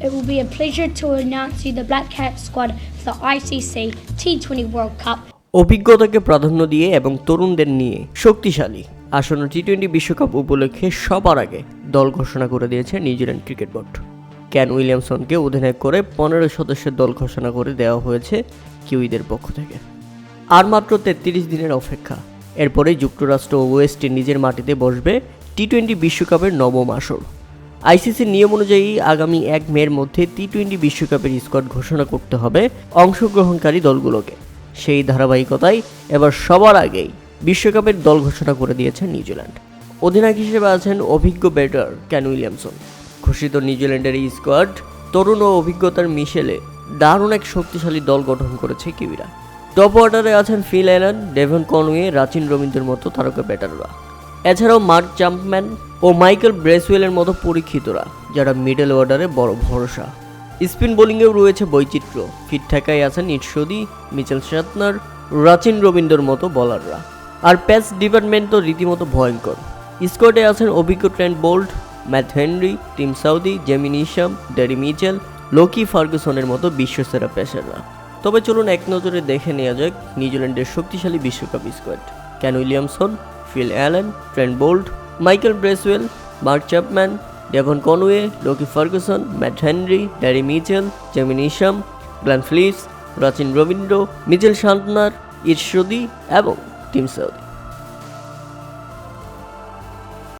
It will be a pleasure to announce you the Black Cat squad for the ICC T20 World Cup. অভিজ্ঞতাকে প্রাধান্য দিয়ে এবং তরুণদের নিয়ে শক্তিশালী আসন্ন টি টোয়েন্টি বিশ্বকাপ উপলক্ষে সবার আগে দল ঘোষণা করে দিয়েছে New Zealand cricket board. Kane উইলিয়ামসনকে অধিনায়ক করে পনেরো সদস্যের দল ঘোষণা করে দেওয়া হয়েছে কিউইদের পক্ষ থেকে। আর মাত্র তেত্রিশ দিনের অপেক্ষা। এরপরে যুক্তরাষ্ট্র ও ওয়েস্ট ইন্ডিজের মাটিতে বসবে টি টোয়েন্টি বিশ্বকাপের নবম আসর। আইসিসির নিয়ম অনুযায়ী আগামী এক মের মধ্যে টি টোয়েন্টি বিশ্বকাপের স্কোয়াড ঘোষণা করতে হবে অংশগ্রহণকারী দলগুলোকে। সেই ধারাবাহিকতায় এবার সবার আগেই বিশ্বকাপের দল ঘোষণা করে দিয়েছে নিউজিল্যান্ড। অধিনায়ক হিসেবে আছেন অভিজ্ঞ ব্যাটার ক্যান উইলিয়ামসন। ঘোষিত নিউজিল্যান্ডের এই স্কোয়াড তরুণ ও অভিজ্ঞতার মিশেলে দারুণ এক শক্তিশালী দল গঠন করেছে কিউইরা। টপ অর্ডারে আছেন Phil Allen, Devon Conway, Rachin রবীন্দ্রের মতো তারকা ব্যাটাররা। এছাড়াও মার্ক জাম্পম্যান ও মাইকেল ব্রেসওয়েলের মতো পরীক্ষিতরা, যারা মিডল অর্ডারে বড় ভরসা। স্পিন বোলিংয়েও রয়েছে বৈচিত্র্য। ফিট ঠেকায় আছেন ইটসদি মিচেল শাতনার রাচিন রবীন্দ্রর মতো বলাররা। আর প্যাচ ডিপার্টমেন্ট তো রীতিমতো ভয়ঙ্কর। স্কোয়াডে আছেন অভিজ্ঞ Trent Boult, Matt Henry, Tim Southee Jimmy Neesham Daryl Mitchell, Lockie ফার্গুসনের মতো বিশ্বসেরা পেসাররা। তবে চলুন এক নজরে দেখে নেওয়া যাক নিউজিল্যান্ডের শক্তিশালী বিশ্বকাপ squad. Kane Williamson Phil Allen Trent Boult Michael Bracewell Mark Chapman Devon Conway Lockie Ferguson Matt Henry Daryl Mitchell জেমিন ইশাম Glenn Phillips Rachin Rabindra Mitchell Santner Ish Sodhi এবং টিম সাউদি